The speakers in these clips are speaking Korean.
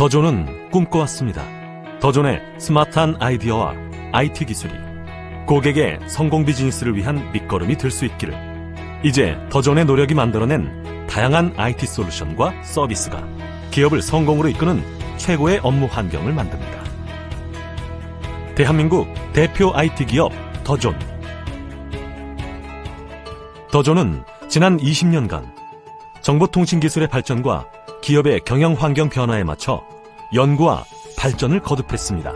더존은 꿈꿔왔습니다. 더존의 스마트한 아이디어와 IT 기술이 고객의 성공 비즈니스를 위한 밑거름이 될 수 있기를. 이제 더존의 노력이 만들어낸 다양한 IT 솔루션과 서비스가 기업을 성공으로 이끄는 최고의 업무 환경을 만듭니다. 대한민국 대표 IT 기업 더존. 더존은 지난 20년간 정보통신기술의 발전과 기업의 경영 환경 변화에 맞춰 연구와 발전을 거듭했습니다.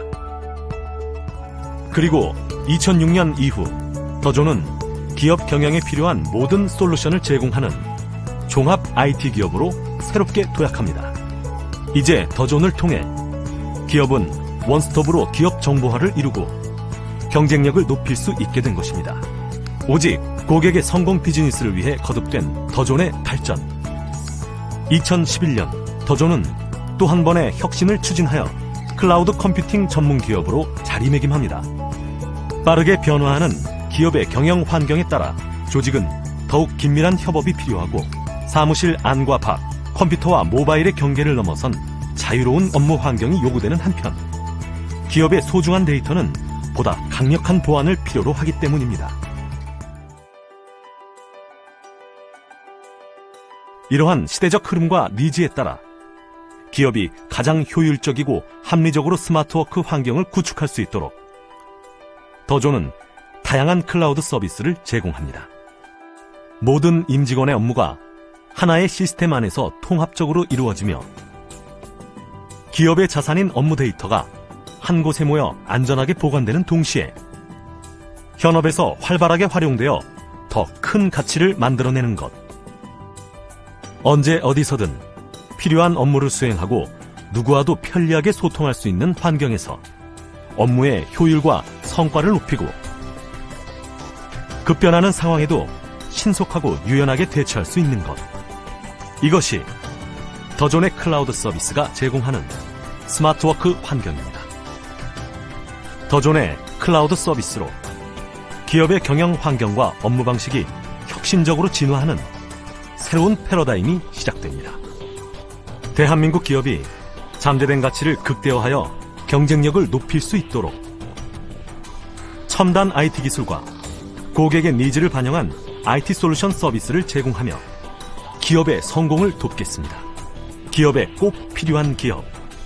그리고 2006년 이후 더존은 기업 경영에 필요한 모든 솔루션을 제공하는 종합 IT 기업으로 새롭게 도약합니다. 이제 더존을 통해 기업은 원스톱으로 기업 정보화를 이루고 경쟁력을 높일 수 있게 된 것입니다. 오직 고객의 성공 비즈니스를 위해 거듭된 더존의 발전. 2011년 더존은 또한 번의 혁신을 추진하여 클라우드 컴퓨팅 전문 기업으로 자리매김합니다. 빠르게 변화하는 기업의 경영 환경에 따라 조직은 더욱 긴밀한 협업이 필요하고 사무실 안과 밖, 컴퓨터와 모바일의 경계를 넘어선 자유로운 업무 환경이 요구되는 한편 기업의 소중한 데이터는 보다 강력한 보안을 필요로 하기 때문입니다. 이러한 시대적 흐름과 니즈에 따라 기업이 가장 효율적이고 합리적으로 스마트워크 환경을 구축할 수 있도록 더존은 다양한 클라우드 서비스를 제공합니다. 모든 임직원의 업무가 하나의 시스템 안에서 통합적으로 이루어지며 기업의 자산인 업무 데이터가 한 곳에 모여 안전하게 보관되는 동시에 현업에서 활발하게 활용되어 더 큰 가치를 만들어내는 것. 언제 어디서든 필요한 업무를 수행하고 누구와도 편리하게 소통할 수 있는 환경에서 업무의 효율과 성과를 높이고 급변하는 상황에도 신속하고 유연하게 대처할 수 있는 것. 이것이 더존의 클라우드 서비스가 제공하는 스마트워크 환경입니다. 더존의 클라우드 서비스로 기업의 경영 환경과 업무 방식이 혁신적으로 진화하는 새로운 패러다임이 시작됩니다. 대한민국 기업이 잠재된 가치를 극대화하여 경쟁력을 높일 수 있도록 첨단 IT 기술과 고객의 니즈를 반영한 IT 솔루션 서비스를 제공하며 기업의 성공을 돕겠습니다. 기업에 꼭 필요한 기업,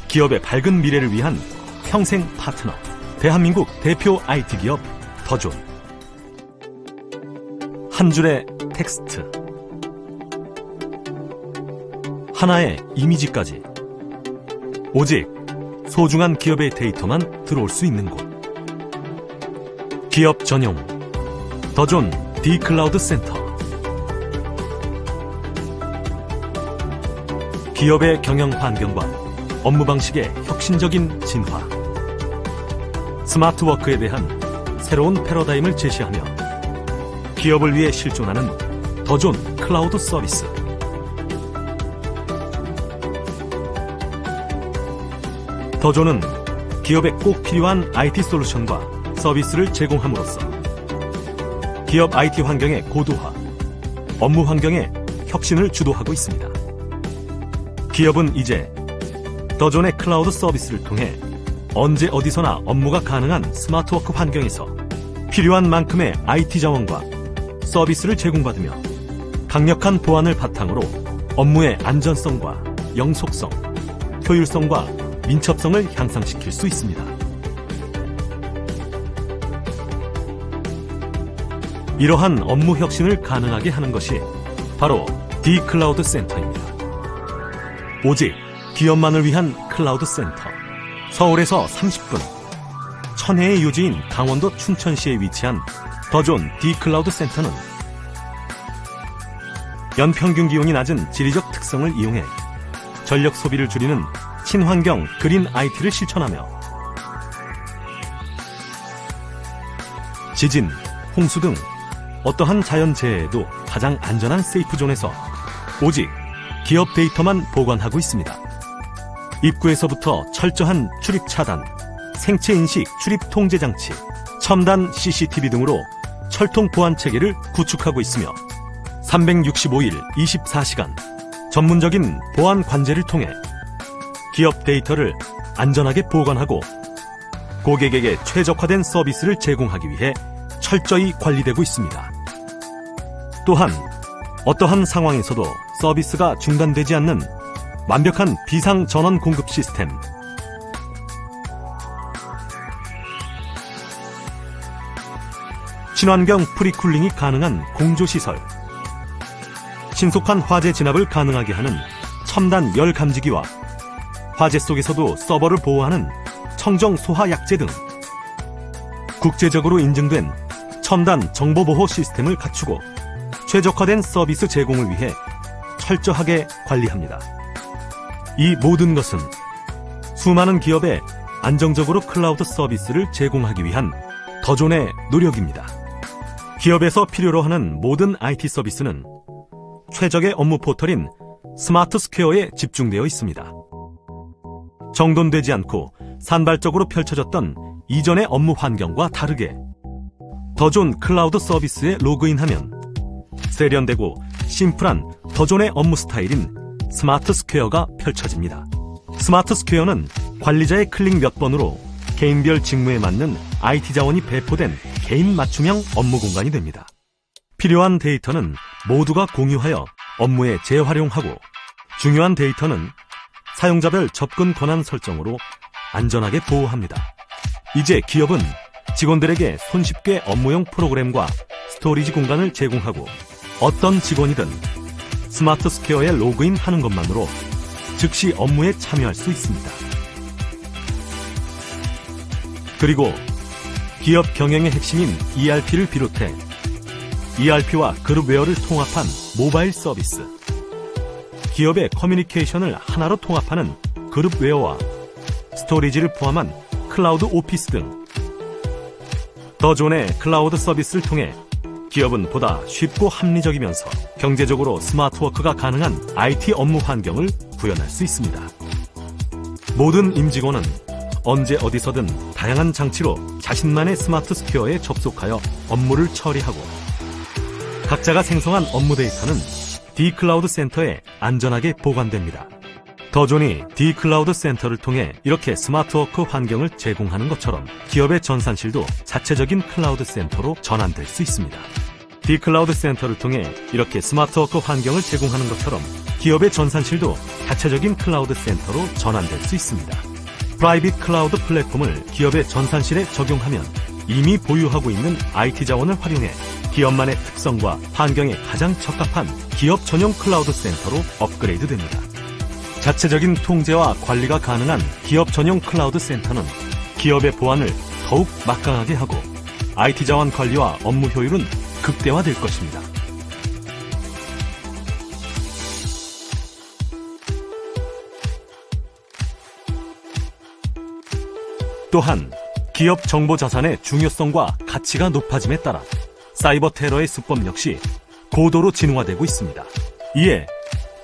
기업의 밝은 미래를 위한 평생 파트너, 대한민국 대표 IT 기업 더존. 한 줄의 텍스트. 하나의 이미지까지. 오직 소중한 기업의 데이터만 들어올 수 있는 곳. 기업 전용 더존 디클라우드 센터. 기업의 경영 환경과 업무 방식의 혁신적인 진화. 스마트워크에 대한 새로운 패러다임을 제시하며 기업을 위해 실존하는 더존 클라우드 서비스. 더존은 기업에 꼭 필요한 IT 솔루션과 서비스를 제공함으로써 기업 IT 환경의 고도화, 업무 환경의 혁신을 주도하고 있습니다. 기업은 이제 더존의 클라우드 서비스를 통해 언제 어디서나 업무가 가능한 스마트워크 환경에서 필요한 만큼의 IT 자원과 서비스를 제공받으며 강력한 보안을 바탕으로 업무의 안전성과 영속성, 효율성과 민첩성을 향상시킬 수 있습니다. 이러한 업무 혁신을 가능하게 하는 것이 바로 디클라우드 센터입니다. 오직 기업만을 위한 클라우드 센터. 서울에서 30분. 천혜의 요지인 강원도 춘천시에 위치한 더존 디클라우드 센터는 연평균 기온이 낮은 지리적 특성을 이용해 전력 소비를 줄이는 친환경 그린 IT를 실천하며 지진, 홍수 등 어떠한 자연재해에도 가장 안전한 세이프존에서 오직 기업 데이터만 보관하고 있습니다. 입구에서부터 철저한 출입 차단, 생체 인식 출입 통제 장치, 첨단 CCTV 등으로 철통 보안 체계를 구축하고 있으며 365일 24시간 전문적인 보안 관제를 통해 기업 데이터를 안전하게 보관하고 고객에게 최적화된 서비스를 제공하기 위해 철저히 관리되고 있습니다. 또한 어떠한 상황에서도 서비스가 중단되지 않는 완벽한 비상 전원 공급 시스템. 친환경 프리쿨링이 가능한 공조 시설. 신속한 화재 진압을 가능하게 하는 첨단 열 감지기와 화재 속에서도 서버를 보호하는 청정 소화 약제 등 국제적으로 인증된 첨단 정보 보호 시스템을 갖추고 최적화된 서비스 제공을 위해 철저하게 관리합니다. 이 모든 것은 수많은 기업에 안정적으로 클라우드 서비스를 제공하기 위한 더존의 노력입니다. 기업에서 필요로 하는 모든 IT 서비스는 최적의 업무 포털인 스마트 스퀘어에 집중되어 있습니다. 정돈되지 않고 산발적으로 펼쳐졌던 이전의 업무 환경과 다르게 더존 클라우드 서비스에 로그인하면 세련되고 심플한 더존의 업무 스타일인 스마트 스퀘어가 펼쳐집니다. 스마트 스퀘어는 관리자의 클릭 몇 번으로 개인별 직무에 맞는 IT 자원이 배포된 개인 맞춤형 업무 공간이 됩니다. 필요한 데이터는 모두가 공유하여 업무에 재활용하고 중요한 데이터는 사용자별 접근 권한 설정으로 안전하게 보호합니다. 이제 기업은 직원들에게 손쉽게 업무용 프로그램과 스토리지 공간을 제공하고 어떤 직원이든 스마트 스퀘어에 로그인 하는 것만으로 즉시 업무에 참여할 수 있습니다. 그리고 기업 경영의 핵심인 ERP를 비롯해 ERP와 그룹웨어를 통합한 모바일 서비스, 기업의 커뮤니케이션을 하나로 통합하는 그룹웨어와 스토리지를 포함한 클라우드 오피스 등 더존의 클라우드 서비스를 통해 기업은 보다 쉽고 합리적이면서 경제적으로 스마트워크가 가능한 IT 업무 환경을 구현할 수 있습니다. 모든 임직원은 언제 어디서든 다양한 장치로 자신만의 스마트 스퀘어에 접속하여 업무를 처리하고 각자가 생성한 업무 데이터는 D클라우드 센터에 안전하게 보관됩니다. 더존이 D클라우드 센터를 통해 이렇게 스마트워크 환경을 제공하는 것처럼 기업의 전산실도 자체적인 클라우드 센터로 전환될 수 있습니다. D클라우드 센터를 통해 이렇게 스마트워크 환경을 제공하는 것처럼 기업의 전산실도 자체적인 클라우드 센터로 전환될 수 있습니다. 프라이빗 클라우드 플랫폼을 기업의 전산실에 적용하면 이미 보유하고 있는 IT 자원을 활용해 기업만의 특성과 환경에 가장 적합한 기업 전용 클라우드 센터로 업그레이드 됩니다. 자체적인 통제와 관리가 가능한 기업 전용 클라우드 센터는 기업의 보안을 더욱 막강하게 하고 IT 자원 관리와 업무 효율은 극대화될 것입니다. 또한 기업 정보 자산의 중요성과 가치가 높아짐에 따라 사이버 테러의 수법 역시 고도로 진화되고 있습니다. 이에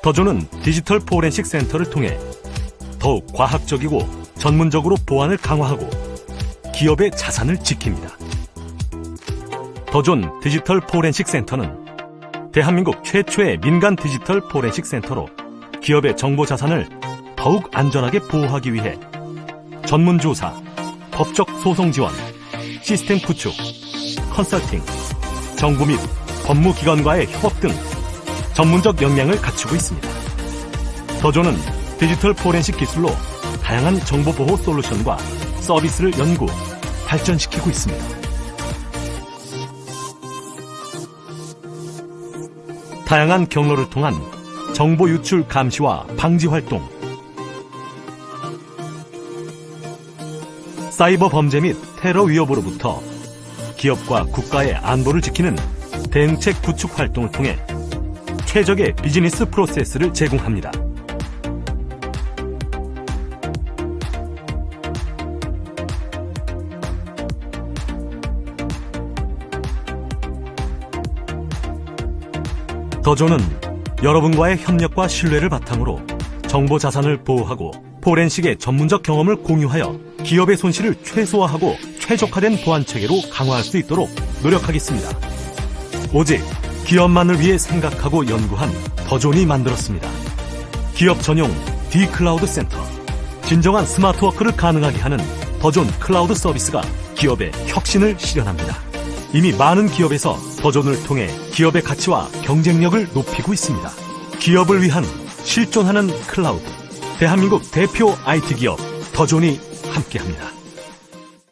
더존은 디지털 포렌식 센터를 통해 더욱 과학적이고 전문적으로 보안을 강화하고 기업의 자산을 지킵니다. 더존 디지털 포렌식 센터는 대한민국 최초의 민간 디지털 포렌식 센터로 기업의 정보 자산을 더욱 안전하게 보호하기 위해 전문 조사, 법적 소송 지원, 시스템 구축, 컨설팅, 정부 및 법무기관과의 협업 등 전문적 역량을 갖추고 있습니다. 더존은 디지털 포렌식 기술로 다양한 정보보호 솔루션과 서비스를 연구, 발전시키고 있습니다. 다양한 경로를 통한 정보 유출 감시와 방지 활동, 사이버 범죄 및 테러 위협으로부터 기업과 국가의 안보를 지키는 대응책 구축 활동을 통해 최적의 비즈니스 프로세스를 제공합니다. 더존은 여러분과의 협력과 신뢰를 바탕으로 정보 자산을 보호하고 포렌식의 전문적 경험을 공유하여 기업의 손실을 최소화하고 최적화된 보안 체계로 강화할 수 있도록 노력하겠습니다. 오직 기업만을 위해 생각하고 연구한 더존이 만들었습니다. 기업 전용 D클라우드 센터 진정한 스마트워크를 가능하게 하는 더존 클라우드 서비스가 기업의 혁신을 실현합니다. 이미 많은 기업에서 더존을 통해 기업의 가치와 경쟁력을 높이고 있습니다. 기업을 위한 실존하는 클라우드. 대한민국 대표 IT 기업 더존이 함께합니다.